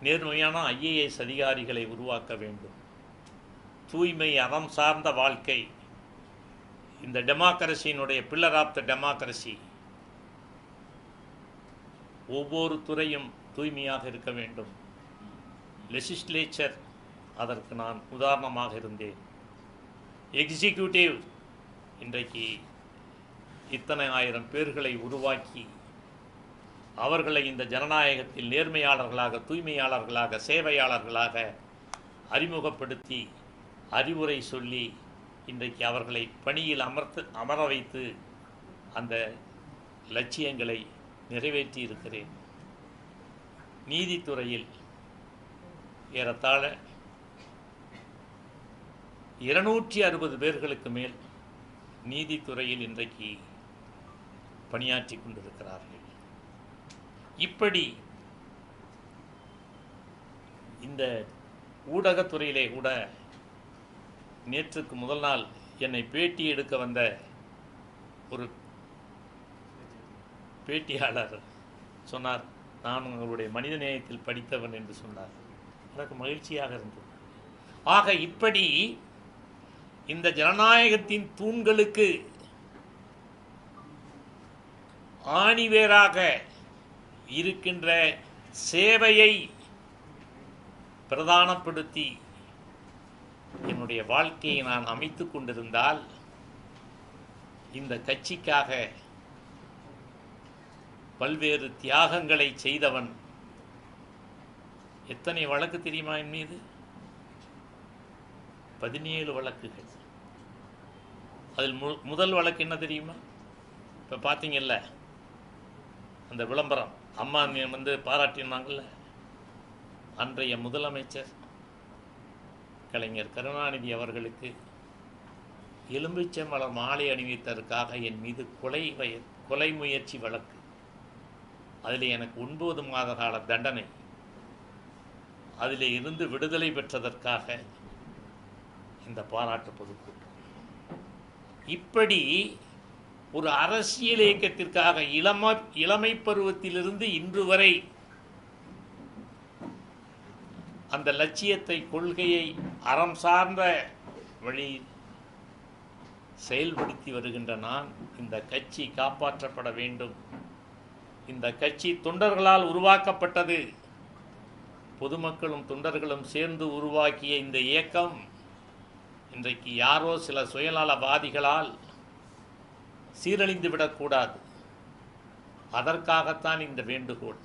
நேர்மையான ஐஏஎஸ் அதிகாரிகளை உருவாக்க வேண்டும். தூய்மை அறம் சார்ந்த வாழ்க்கை. இந்த டெமோக்ரஸியினுடைய பில்லர் ஆஃப் த டெமோக்ரஸி ஒவ்வொரு துறையும் தூய்மையாக இருக்க வேண்டும். லெஜிஸ்லேச்சர் அதற்கு நான் உதாரணமாக இருந்தேன். எக்ஸிக்யூட்டிவ் இன்றைக்கு இத்தனை ஆயிரம் பேர்களை உருவாக்கி அவர்களை இந்த ஜனநாயகத்தில் நேர்மையாளர்களாக தூய்மையாளர்களாக சேவையாளர்களாக அறிமுகப்படுத்தி அறிவுரை சொல்லி இன்றைக்கு அவர்களை பணியில் அமர்த்து அமர வைத்து அந்த லட்சியங்களை நிறைவேற்றி இருக்கிறேன். நீதித்துறையில் ஏறத்தாழ இருநூற்றி அறுபது பேர்களுக்கு மேல் நீதித்துறையில் இன்றைக்கு பணியாற்றி கொண்டிருக்கிறார்கள். இப்படி இந்த ஊடகத்துறையிலே கூட நேற்றுக்கு முதல் நாள் என்னை பேட்டி எடுக்க வந்த ஒரு பேட்டியாளர் சொன்னார் நான் உங்களுடைய மனித நேயத்தில் படித்தவன் என்று சொன்னார். எனக்கு மகிழ்ச்சியாக இருந்தது. ஆக இப்படி இந்த ஜனநாயகத்தின் தூண்களுக்கு ஆணிவேராக இருக்கின்ற சேவையை பிரதானப்படுத்தி என்னுடைய வாழ்க்கையை நான் அமைத்து கொண்டிருந்தால் இந்த கட்சிக்காக பல்வேறு தியாகங்களை செய்தவன் எத்தனை வழக்கு தெரியுமா என் மீது? பதினேழு வழக்குகள். அதில் மு முதல் வழக்கு என்ன தெரியுமா? இப்போ பார்த்தீங்கல்ல அந்த விளம்பரம். அம்மா நீ வந்து பாராட்டினாங்கல்ல? அன்றைய முதலமைச்சர் கலைஞர் கருணாநிதி அவர்களுக்கு எலும்பிச்சம்பழம் மாலை அணிவித்ததற்காக என் மீது கொலை வய கொலை முயற்சி வழக்கு. அதில் எனக்கு ஒன்பது மாத கால தண்டனை. அதில் இருந்து விடுதலை பெற்றதற்காக இந்த பாராட்டு பொதுக்கூட்டம். இப்படி ஒரு அரசியல் இயக்கத்திற்காக இளம இளமை பருவத்திலிருந்து இன்று வரை அந்த லட்சியத்தை கொள்கையை அறம் சார்ந்த வழி செயல்படுத்தி வருகின்ற நான் இந்த கட்சி காப்பாற்றப்பட வேண்டும். இந்த கட்சி தொண்டர்களால் உருவாக்கப்பட்டது. பொதுமக்களும் தொண்டர்களும் சேர்ந்து உருவாக்கிய இந்த இயக்கம் இன்றைக்கு யாரோ சில சுயநலவாதிகளால் சீரழிந்து விடக்கூடாது அதற்காகத்தான் இந்த வேண்டுகோள்.